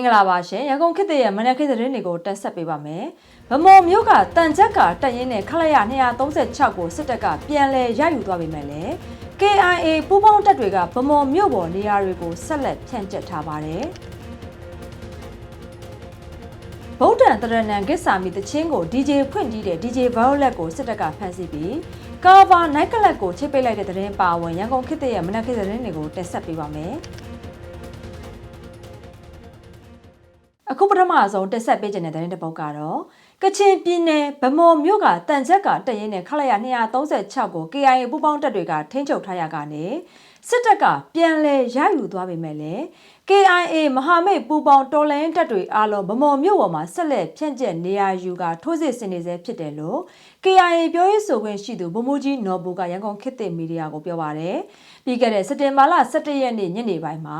င်္ဂလာပါရှင်ရန်ကုန်ခေတ်သစ်ရဲ့မနက်ခေတ်သတင်းတွေကိုတက်ဆက်ပေးပါမယ်ဗမော်မြို့ကတန်ချက်ကတက်ရင်နဲ့ခလိုက်ရ236ကိုစစ်တပ်ကပြန်လည်ရယူသွားပေမဲ့လည်း KIA ပူးပေါင်းတပ်တွေကဗမော်မြို့ပေါ်နေရာတွေကိုဆက်လက်ဖြန့်ကျက်ထားပါတယ်ဗုဒ္ဓံတရဏံဂစ္ဆာမီတချင်းကို DJ ဖွင့်ကြည့်တဲ့ DJ Violet ကိုစစ်တပ်ကဖမ်းဆီးပြီးကာဗာနိုက်ကလပ်ကိုချိတ်ပိတ်လိုက်တဲ့သတင်းပါဝင်ရန်ကုန်ခေတ်သစ်ရဲ့မနက်ခေတ်သတင်းတွေကိုတက်ဆက်ပေးပါမယ်။ အခုပထမဆုံးတက်ဆက်ပေးခြင်းတဲ့သတင်းတစ်ပုဒ်ကတော့ကချင်ပြည်နယ်ဗမော်မြို့ကတန်ချက်ကတရင်နဲ့ခလိုက်ရ236ကို KIA ပူးပေါင်းတပ်တွေကထိန်းချုပ်ထားရကနေစစ်တပ်ကပြန်လည်ရယူသွားပေမဲ့လည်း KIA မဟာမိတ်ပူးပေါင်းတော်လိုင်းတပ်တွေအားလုံးဗမော်မြို့ပေါ်မှာဆက်လက်ဖြန့်ကျက်နေရယူကထိုးစစ်ဆင်နေဆဲဖြစ်တယ်လို့ KIA ပြောရေးဆိုခွင့်ရှိသူဗိုလ်မှူးကြီးနော်ဘူကရန်ကုန်ခေတ်သစ်မီဒီယာကိုပြောပါတယ်။ပြီးခဲ့တဲ့စက်တင်ဘာလ17ရက်နေ့ညနေပိုင်းမှာ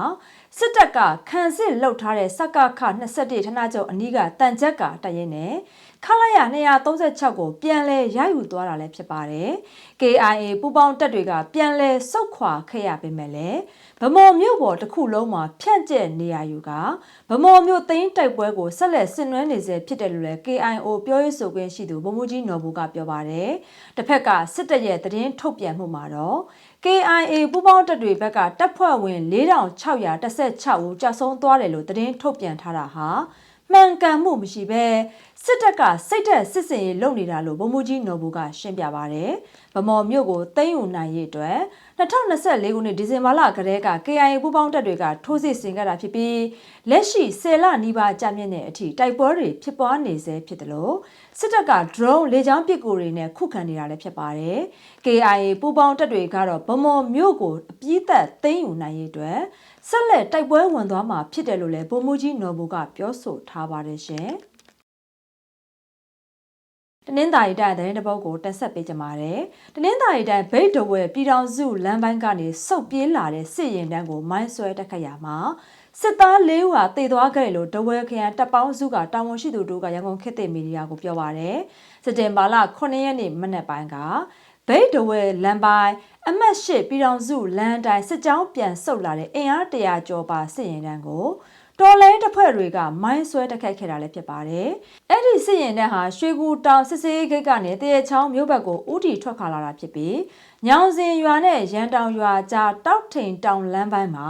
စစ်တပ်ကခံစစ်လှုပ်ထားတဲ့စကခ21ဌာနချုပ်အနီးကတန်ချက်ကတရင်နဲ့ခလာရ236ကိုပြန်လဲရယူသွားတာလည်းဖြစ်ပါတယ်။ KIA ပူးပေါင်းတပ်တွေကပြန်လဲစုတ်ခွာခဲ့ရပေမဲ့လည်းဗမော်မြို့ပေါ်တစ်ခုလုံးမှာဖြန့်ကျက်နေရယူကဗမော်မြို့သိန်းတိုက်ပွဲကိုဆက်လက်ဆင်နွှဲနေစေဖြစ်တယ်လို့လည်း KIO ပြောရေးဆိုခွင့်ရှိသူဗိုလ်မှူးကြီးနော်ဘူကပြောပါတယ်။တစ်ဖက်ကစစ်တပ်ရဲ့သတင်းထုတ်ပြန်မှုမှာတော့ KIA ပူးပေါင်းတပ်တွေဘက်ကတပ်ဖွဲ့ဝင်4616ဦးကြာဆုံးသွားတယ်လို့သတင်းထုတ်ပြန်ထားတာဟာ မှန်ကန်မှုမရှိဘဲစစ်တပ်ကစိတ်သက်စစ်စင်ရေးလုပ်နေတာလို့ဗိုလ်မှူးကြီးနော်ဘူကရှင်းပြပါဗျ။ဗမော်မြို့ကိုသိမ်းယူနိုင်ရေးအတွက်2024ခုနှစ်ဒီဇင်ဘာလကတည်းက KIA ပူးပေါင်းတပ်တွေကထိုးစစ်ဆင်ခဲ့တာဖြစ်ပြီးလက်ရှိဆယ်လနီးပါးကြာမြင့်တဲ့အထိတိုက်ပွဲတွေဖြစ်ပွားနေဆဲဖြစ်တယ်လို့စစ်တပ်က drone လေကြောင်းပစ်ကူတွေနဲ့ခုခံနေတာလည်းဖြစ်ပါတယ်။ KIA ပူးပေါင်းတပ်တွေကတော့ဗမော်မြို့ကိုအပြည့်သက်သိမ်းယူနိုင်ရေးအတွက် ဆက်လက်တိုက်ပွဲဝင်သွားမှာဖြစ်တယ်လို့လည်းဗိုလ်မှူးကြီးနော်ဘူကပြောဆိုထားပါတယ်ရှင်။တနင်္သာရီတိုင်းသတင်းတပုတ်ကိုတက်ဆက်ပေးကြပါမယ်။တနင်္သာရီတိုင်းဗိတ်တဝဲပြည်တော်စုလမ်းပိုင်းကနေစုပ်ပြေးလာတဲ့စစ်ရင်တန်းကိုမိုင်းဆွဲတက်ခတ်ရမှာစစ်သား၄ဦးဟာတေသွားခဲ့တယ်လို့တဝဲခရိုင်တပ်ပေါင်းစုကတာဝန်ရှိသူတို့ကရန်ကုန်ခေတ်သစ်မီဒီယာကိုပြောပါရယ်။စက်တင်ဘာလ9ရက်နေ့မနက်ပိုင်းက ဗိတ်တဝဲလမ်းပိုင်းအမတ်ရှိပြည်တော်စုလမ်းတိုင်းစစ်ကြောင်းပြန်ဆုတ်လာတဲ့အင်အားတရာကျော်ပါစစ်ရင်တန်းကို တော်လိုင်းတပ်ဖွဲ့တွေကမိုင်းဆွဲတက်ခတ်ခဲ့တာလည်းဖြစ်ပါတယ်။အဲ့ဒီစစ်ရင်တန်းဟာရွှေကူတောင်စစ်စေးဂိတ်ကနေတရချောင်းမြို့ဘက်ကိုဥတီထွက်ခါလာတာဖြစ်ပြီးညောင်စင်ရွာနဲ့ရန်တောင်ရွာကြားတောက်ထိန်တောင်လမ်းပိုင်းမှာ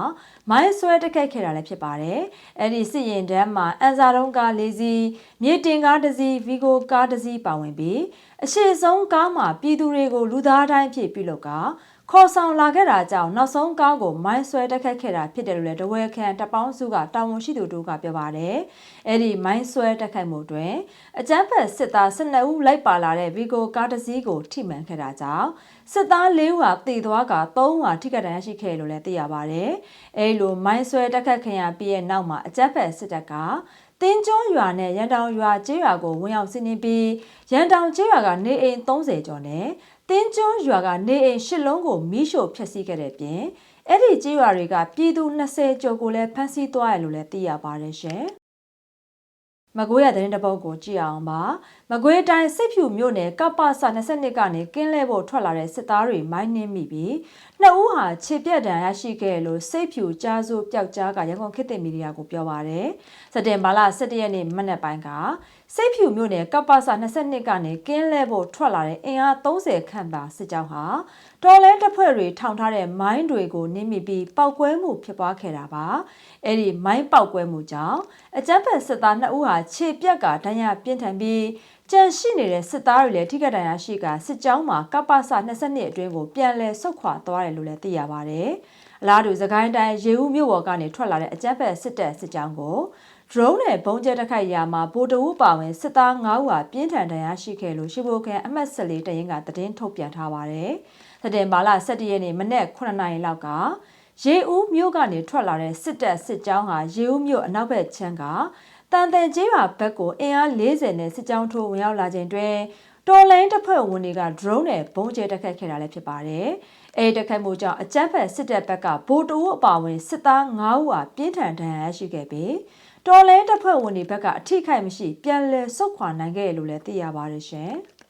မိုင်းဆွဲတက်ခတ်ခဲ့တာလည်းဖြစ်ပါတယ်။အဲ့ဒီစစ်ရင်တန်းမှာအန်စာတုံးကား၄စီးမြေတင်ကားတစ်စီးဗီဂိုကားတစ်စီးပါဝင်ပြီးအရှိဆုံးကားမှာပြည်သူတွေကိုလူသားတိုင်းဖြစ်ပြုလုပ်က ခေါ်ဆောင်လာခဲ့တာကြောင့်နောက်ဆုံးကားကိုမိုင်းဆွဲတက်ခတ်ခဲ့တာဖြစ်တယ်လို့လည်းတဝဲခန်တပ်ပေါင်းစုကတာဝန်ရှိသူတို့ကပြောပါတယ်။အဲ့ဒီမိုင်းဆွဲတက်ခတ်မှုတွင်အကြမ်းဖက်စစ်သား12ဦးလိုက်ပါလာတဲ့ဗီဂိုကားတစ်စီးကိုထိမှန်ခဲ့တာကြောင့်စစ်သား၄ဦးဟာတေသွားက3ဦးဟာထိခိုက်ဒဏ်ရာရှိခဲ့လို့လည်းသိရပါတယ်။အဲ့လိုမိုင်းဆွဲတက်ခတ်ခင်ရပြီးရဲ့နောက်မှာအကြမ်းဖက်စစ်တပ်ကတင်းကျွန်းရွာနဲ့ရန်တောင်ရွာကျေးရွာကိုဝင်ရောက်စီးနင်းပြီးရန်တောင်ကျေးရွာကနေအိမ်30ကျော်နဲ့ တင်းကျွန်းရွာကနေအိမ်၈လုံးကိုမီးရှို့ဖျက်ဆီးခဲ့တဲ့ပြင်အဲ့ဒီကျေးရွာတွေကပြည်သူ20ကျော်ကိုလည်းဖမ်းဆီးသွားရလို့လည်းသိရပါတယ်ရှင်။ မကွေးရတဲ့တပုတ်ကိုကြည့်အောင်ပါမကွေးတိုင်းစစ်ဖြူမြို့နယ်ကပ္ပစ22ကနေကင်းလဲဖို့ထွက်လာတဲ့စစ်သားတွေမိုင်းနှင်းမိပြီးနှစ်ဦးဟာခြေပြက်ဒဏ်ရရှိခဲ့လို့စိတ်ဖြူကြားစိုးပျောက်ကြားကရန်ကုန်ခေတ်သစ်မီဒီယာကိုပြောပါရယ်စက်တင်ဘာလ17ရက်နေ့မနက်ပိုင်းကစိတ်ဖြူမြို့နယ်ကပ္ပစ22ကနေကင်းလဲဖို့ထွက်လာတဲ့အင်အား30ခန့်ပါစစ်ကြောင်းဟာတော်လဲတပ်ဖွဲ့တွေထောင်ထားတဲ့မိုင်းတွေကိုနင်းမိပြီးပောက်ကွဲမှုဖြစ်ပွားခဲ့တာပါအဲ့ဒီမိုင်းပောက်ကွဲမှုကြောင့်အကြမ်းဖက်စစ်သား2ဦးဟာခြေပြက်ကဒဏ်ရာပြင်းထန်ပြီးကြန့်ရှိနေတဲ့စစ်သားတွေလည်းထိခိုက်ဒဏ်ရာရှိကစစ်ကြောင်းမှာကပ္ပစ22အတွင်းကိုပြန်လည်ဆုတ်ခွာသွားတယ်လို့လည်းသိရပါတယ်။အလားတူသခိုင်းတိုင်းရေဦးမြို့ပေါ်ကနေထွက်လာတဲ့အကြမ်းဖက်စစ်တပ်စစ်ကြောင်းကို drone နဲ့ဘုံကျဲတက်ခိုက်ရာမှာဗိုလ်တအုပ်ပါဝင်စစ်သား9ဦးဟာပြင်းထန်ဒဏ်ရာရှိခဲ့လို့ရှိဖို့ကန်အမှတ်14တရင်ကသတင်းထုတ်ပြန်ထားပါတယ်။စက်တင်ဘာလ17ရက်နေ့မနက်9နာရီလောက်ကရေဦးမြို့ကနေထွက်လာတဲ့စစ်တပ်စစ်ကြောင်းဟာရေဦးမြို့အနောက်ဘက်ခြမ်းက တန်တဲ့ကျေးရွာဘက်ကိုအင်အား40နဲ့စစ်ကြောင်းထိုးဝင်ရောက်လာချိန်တွင်တော်လိုင်းတပ်ဖွဲ့ဝင်တွေက drone နဲ့ဘုံကျဲတက်ခတ်ခဲ့တာလည်းဖြစ်ပါတယ်။အဲဒီတက်ခတ်မှုကြောင့်အကြမ်းဖက်စစ်တပ်ဘက်ကဗိုလ်တအုပ်အပါဝင်စစ်သား9ဦးဟာပြင်းထန်ဒဏ်ရာရှိခဲ့ပြီးတော်လိုင်းတပ်ဖွဲ့ဝင်တွေဘက်ကအထိခိုက်မရှိပြန်လည်ဆုတ်ခွာနိုင်ခဲ့လို့လည်းသိရပါတယ်ရှင်။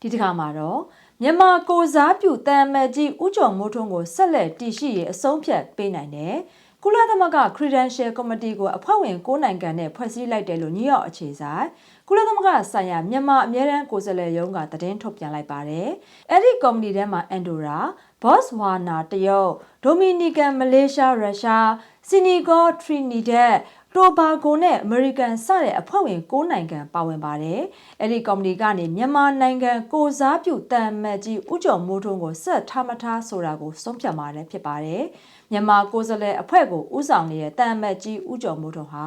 ဒီတစ်ခါမှာတော့မြန်မာကိုစားပြုတန်မတ်ကြီးဥကျော်မိုးထွန်းကိုဆက်လက်တည်ရှိရေးအဆုံးဖြတ်ပေးနိုင်တယ်။ ကကုလသမဂ္ဂ Credential Committee ကိုအဖွဲ့ဝင်9နိုင်ငံနဲ့ဖွဲ့စည်းလိုက်တယ်လို့နယူးယောက်အခြေဆိုင်ကုလသမဂ္ဂဆိုင်ရာမြန်မာအမြဲတမ်းကိုယ်စားလှယ်ရုံးကသတင်းထုတ်ပြန်လိုက်ပါတယ်။အဲ့ဒီကော်မတီထဲမှာအန်ဒိုရာ၊ဘော့စဝါနာတရုတ်၊ဒိုမီနီကန်မလေးရှားရုရှား၊စီနီဂေါထရီနီဒက်တိုဘာဂိုနဲ့အမေရိကန်စတဲ့အဖွဲ့ဝင်၉နိုင်ငံပါဝင်ပါတယ်။အဲ့ဒီကော်မတီကနေမြန်မာနိုင်ငံကိုစားပြုတန်မတ်ကြီးဥကြုံမိုးထုံးကိုဆက်ထားမထားဆိုတာကိုဆုံးဖြတ်မှာလည်းဖြစ်ပါတယ်။ မြန်မာကိုယ်စားလှယ်အဖွဲ့ကိုဥဆောင်နေတဲ့တန်မတ်ကြီးဥကြုံမိုးထုံးဟာ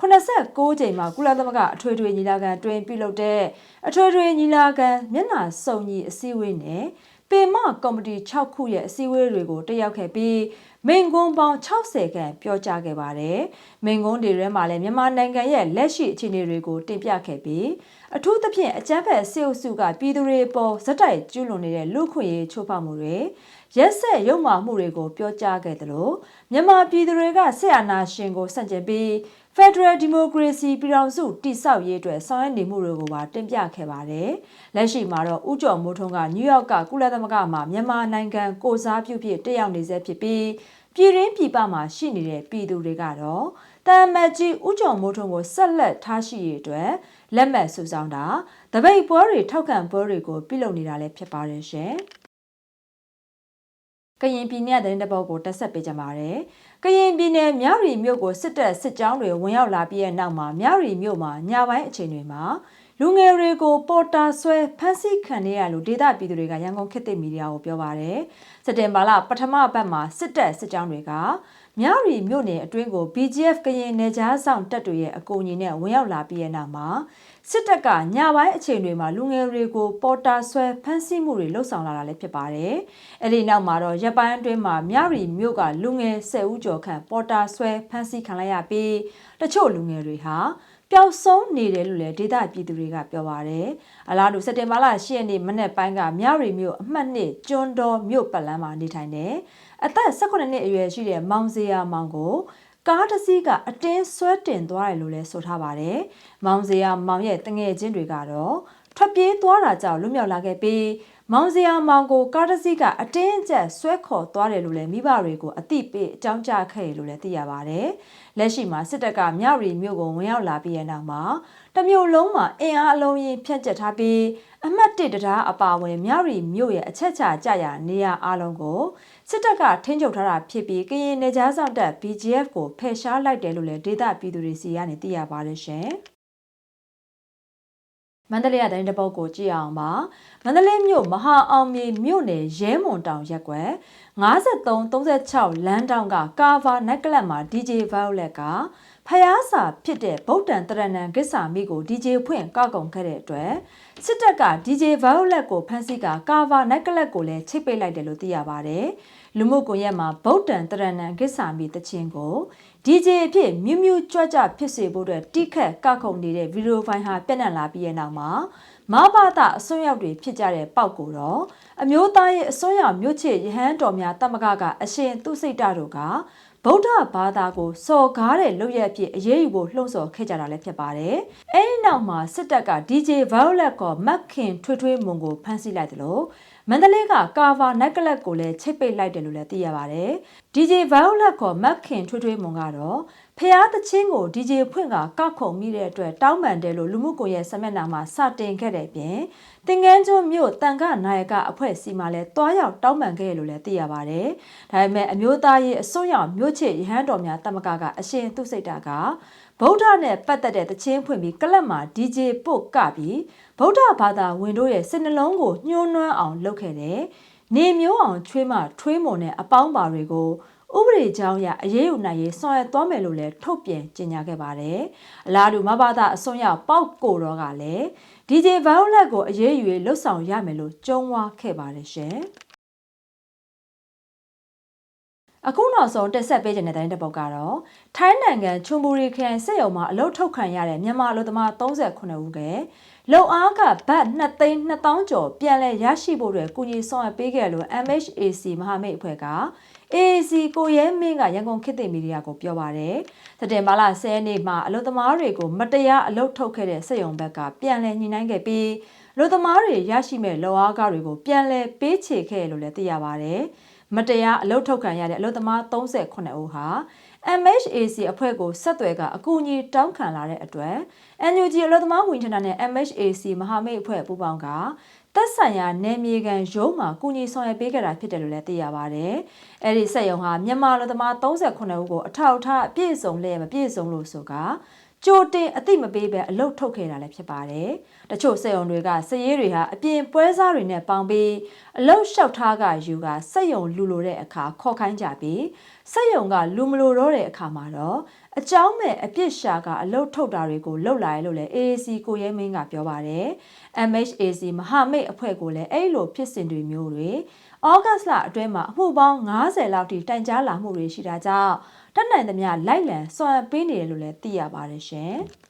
86ကြိမ်မှာကုလသမဂ္ဂအထွေထွေညီလာခံတွင်ပြုလုပ်တဲ့အထွေထွေညီလာခံမျက်နှာစုံညီအစည်းအဝေးနဲ့ပေမကော်မတီ6ခုရဲ့အစည်းအဝေးတွေကိုတက်ရောက်ခဲ့ပြီး မိန်ကွန်းပေါင်း60ခန့်ပြောကြားခဲ့ပါတယ်။မိန်ကွန်းတွေထဲမှာလည်းမြန်မာနိုင်ငံရဲ့လက်ရှိအခြေအနေတွေကိုတင်ပြခဲ့ပြီးအထူးသဖြင့်အကြမ်းဖက်စစ်အုပ်စုကပြည်သူတွေပေါ်ဇက်တိုက်ကျူးလွန်နေတဲ့လူခွင့်ရေးချိုးဖောက်မှုတွေရက်ဆက်ရုံမှမှုတွေကိုပြောကြားခဲ့တယ်လို့မြန်မာပြည်သူတွေကဆက်အာဏာရှင်ကိုဆန့်ကျင်ပြီး Federal Democracy ပြည်ထောင်စုတည်ဆောက်ရေးအတွက်ဆောင်ရွက်နေမှုတွေကိုပါတင်ပြခဲ့ပါတယ်။လက်ရှိမှာတော့ဥကြုံမိုးထုံးကနယူးယောက်ကကုလသမဂ္ဂမှာမြန်မာနိုင်ငံကိုစားပြုဖြစ်တက်ရောက်နေဆဲဖြစ်ပြီးပြည်ရင်းပြည်ပမှာရှိနေတဲ့ပြည်သူတွေကတော့တမ်မတ်ကြီးဥကြုံမိုးထုံးကိုဆက်လက်ထားရှိရတဲ့လက်မှတ်စုဆောင်းတာတပိတ်ပွဲတွေထောက်ခံပွဲတွေကိုပြုလုပ်နေတာလည်းဖြစ်ပါတယ်ရှင်။ကရင်ပြည်နယ်တဲ့တပုတ်ကိုတက်ဆက်ပေးကြပါရယ်။ ကရင်ပြည်နယ်မြရီမြို့ကိုစစ်တပ်စစ်ကြောင်းတွေဝင်ရောက်လာပြီးတဲ့နောက်မှာမြရီမြို့မှာညပိုင်းအချိန်တွေမှာလူငယ်တွေကိုပေါ်တာဆွဲဖမ်းဆီးခံရလို့ဒေသပြည်သူတွေကရန်ကုန်ခေတ်သစ်မီဒီယာကိုပြောပါရယ်။စက်တင်ဘာလပထမပတ်မှာစစ်တပ်စစ်ကြောင်းတွေက မြရီမြို့နယ်အတွင်းကို BGF ကရင်နယ်ကြားဆောင်တပ်တွေရဲ့အကူအညီနဲ့ဝင်ရောက်လာပြီးတဲ့နောက်မှာစစ်တပ်ကညပိုင်းအချိန်တွေမှာလူငယ်တွေကိုပေါ်တာဆွဲဖမ်းဆီးမှုတွေလှုပ်ဆောင်လာတာလည်းဖြစ်ပါတယ်။အဲဒီနောက်မှာတော့ရပ်ပိုင်းအတွင်းမှာမြရီမြို့ကလူငယ်10ဦးကျော်ခန့်ပေါ်တာဆွဲဖမ်းဆီးခံလိုက်ရပြီးတချို့လူငယ်တွေဟာပျောက်ဆုံးနေတယ်လို့လည်းဒေသပြည်သူတွေကပြောပါတယ်။အလားတူစက်တင်ဘာလ10ရက်နေ့မနေ့ပိုင်းကမြရီမြို့အမှတ်နှစ်ကျွန်းတော်မြို့ပတ်လန်းမှာနေထိုင်တဲ့ အသက်18နှစ်အရွယ်ရှိတဲ့မောင်စရာမောင်ကိုကားတစ်စီးကအတင်းဆွဲတင်သွားတယ်လို့လည်းဆိုထားပါတယ်။မောင်စရာမောင်ရဲ့တငယ်ချင်းတွေကတော့ထွက်ပြေးသွားတာကြောင့်လွတ်မြောက်လာခဲ့ပြီးမောင်စရာမောင်ကိုကားတစ်စီးကအတင်းအကျပ်ဆွဲခေါ်သွားတယ်လို့လည်းမိဘတွေကိုအသိပေးအကြောင်းကြားခဲ့တယ်လို့လည်းသိရပါတယ်။လက်ရှိမှာစစ်တပ်ကမြရီမြို့ကိုဝင်ရောက်လာပြီးတဲ့နောက်မှာတမျိုးလုံးမှာအင်အားအလုံးကြီးဖြန့်ကျက်ထားပြီးအမှတ်၁တရားအပါအဝင်မြရီမြို့ရဲ့အချက်ချာကြရာနေရာအလုံးကို စစ်တပ်ကထိန်းချုပ်ထားတာဖြစ်ပြီးကရင်နေကြားဆောင်တပ် BGF ကိုဖယ်ရှားလိုက်တယ်လို့လည်းဒေသပြည်သူတွေစီကနေသိရပါတယ်ရှင်။မန္တလေးရတိုင်းတပုတ်ကိုကြည့်အောင်ပါမန္တလေးမြို့မဟာအောင်မြေမြို့နယ်ရဲမွန်တောင်ရက်ွယ်5336လမ်းတောင်ကကာဗာနက်ကလပ်မှာ DJ Violet ကဖျားစာဖြစ်တဲ့ဗုဒ္ဓံတရဏံကိစ္ဆာမိကို DJ ဖွင့်ကောက်ကုန်ခဲ့တဲ့အတွက်စစ်တပ်က DJ Violet ကိုဖမ်းဆီးကကာဗာနက်ကလပ်ကိုလည်းချိတ်ပိတ်လိုက်တယ်လို့သိရပါတယ် လူမှုကွန်ရက်မှာဗုဒ္ဓံတရဏံကိစ္ဆာမိတခြင်းကို DJ အဖြစ်မြူးမြူးကြွကြဖြစ်စေဖို့အတွက်တိခတ်ကခုန်နေတဲ့ဗီဒီယိုဖိုင်ဟာပြန့်နှံ့လာပြီးတဲ့နောက်မှာမဘာသာအစွန်းရောက်တွေဖြစ်ကြတဲ့ပောက်ကိုတော့အမျိုးသားရဲ့အစွန်းရောက်မြို့ချစ်ရဟန်းတော်များတမကကအရှင်သူစိတ်တတို့က ဗုဒ္ဓဘာသာကိုစော်ကားတဲ့လုပ်ရက်အဖြစ်အရေးယူဖို့လှုံ့ဆော်ခဲ့ကြတာလည်းဖြစ်ပါတယ်။အဲဒီနောက်မှာစစ်တပ်က DJ Violet ကမက်ခင်ထွေးထွေးမွန်ကိုဖမ်းဆီးလိုက်တယ်လို့မန္တလေးကကာဗာနက်ကလပ်ကိုလည်းချိတ်ပိတ်လိုက်တယ်လို့လည်းသိရပါတယ်။ DJ Violet ကမက်ခင်ထွေးထွေးမွန်ကတော့ ဖျားသချင်းကို DJ ဖွင့်ကကောက်ခုံမိတဲ့အတွက်တောင်းပန်တယ်လို့လူမှုကွန်ရက်ဆမျက်နှာမှာစတင်ခဲ့တဲ့ပြင်တင်ငန်းကျွန်းမြို့တန်ခနိုင်ကအဖွဲ့စီမှာလည်းတွားရောက်တောင်းပန်ခဲ့လို့လည်းသိရပါတယ်။ဒါပေမဲ့အမျိုးသားရေးအစွန်းရောက်မြို့ချစ်ရဟန်းတော်များတမကကအရှင်သူစိတ်တာကဗုဒ္ဓနဲ့ပတ်သက်တဲ့တခြင်းဖွင့်ပြီးကလပ်မှာ DJ ပုတ်ကပြီးဗုဒ္ဓဘာသာဝင်တို့ရဲ့စိတ်နှလုံးကိုညှိုးနွမ်းအောင်လုပ်ခဲ့တယ်။နေမျိုးအောင်ချွေးမထွေးမွန်တဲ့အပေါင်းပါတွေကို ဥပဒေကြောင်းအရအရေးယူနိုင်ရေးဆောင်ရွက်သွားမယ်လို့လည်းထုတ်ပြန်ကြေညာခဲ့ပါတယ်။အလားတူမဘာသာအစွန်းရောက်ပေါက်ကိုတော့ကလည်း DJ Violet ကိုအရေးယူရေးလှုပ်ဆောင်ရမယ်လို့ကြုံဝါခဲ့ပါတယ်ရှင်။ အခုနောက်ဆုံးတက်ဆက်ပေးခြင်းတဲ့တိုင်းတစ်ပုဒ်ကတော့ထိုင်းနိုင်ငံချွန်ဘူရီခရိုင်စစ်ရုံမှာအလုတ်ထုတ်ခံရတဲ့မြန်မာအလုတ်သမား38ဦးကလုံအားကဘတ်2သိန်း2000ကျော်ပြန်လည်ရရှိဖို့အတွက်ကုညီဆောင်ရွက်ပေးခဲ့လို့ MHAC မဟာမိတ်အဖွဲ့က AAC ကိုရဲမင်းကရန်ကုန်ခေတ်သစ်မီဒီယာကိုပြောပါတယ်။စက်တင်ဘာလ10ရက်နေ့မှာအလုသမားတွေကိုမတရားအလုထုတ်ခဲ့တဲ့စစ်ရုံဘက်ကပြန်လည်ညှိနှိုင်းခဲ့ပြီးလူသမားတွေရရှိမဲ့လောအားကားတွေကိုပြန်လည်ပေးချေခဲ့လို့လည်းသိရပါတယ်။ မတရားအလုထုတ်ခံရတဲ့အလုသမား38ဦးဟာ MHAC အဖွဲ့ကိုဆက်သွယ်ကအကူအညီတောင်းခံလာတဲ့အတွက် NUG အလို့သမားဝင်ထဏနဲ့ MHAC မဟာမိတ်အဖွဲ့ပူးပေါင်းကသက်ဆိုင်ရာနယ်မြေကန်ရုံးမှာကုညီဆောင်ရွက်ပေးကြတာဖြစ်တယ်လို့လည်းသိရပါတယ်။အဲဒီစက်ရုံဟာမြန်မာလူသမား38ဦးကိုအထောက်အထားအပြည့်စုံလည်းမပြည့်စုံလို့ဆိုက ကြိုတင်အသိမပေးပဲအလုတ်ထုတ်ခဲ့တာလည်းဖြစ်ပါတယ်။တချို့စက်ရုံတွေကစည်ရေးတွေဟာအပြင်ပွဲစားတွေနဲ့ပေါင်ပြီးအလုတ်လျှောက်ထားကယူကစက်ရုံလူလိုတဲ့အခါခေါ်ခိုင်းကြပြီးစက်ရုံကလူမလိုတော့တဲ့အခါမှာတော့အကြောင်းမဲ့အပြစ်ရှာကအလုတ်ထုတ်တာတွေကိုလှုပ်လာရလို့လည်း AAC ကိုရဲမင်းကပြောပါတယ်။ MHAC မဟာမိတ်အဖွဲ့ကိုလည်းအဲ့လိုဖြစ်စဉ်တွေမျိုးတွေ ဩဂတ်လအတွင်းမှာအမှုပေါင်း90လောက်ထိတိုင်ကြားလာမှုတွေရှိတာကြောင့်တက်နိုင်သမျှလိုက်လံစွမ်းပေးနေတယ်လို့လည်းသိရပါတယ်ရှင်။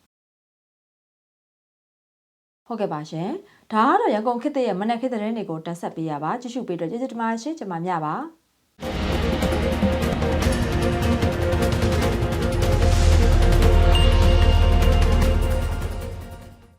ဟုတ်ကဲ့ပါရှင်။ဒါကတော့ရန်ကုန်ခေတ်သစ်ရဲ့မနက်ခေတ်သတင်းတွေကိုတင်ဆက်ပေးရပါကြည့်ရှုပေးတော့ကျေးဇူးတင်ပါတယ်ရှင်ကျွန်မမြပါ။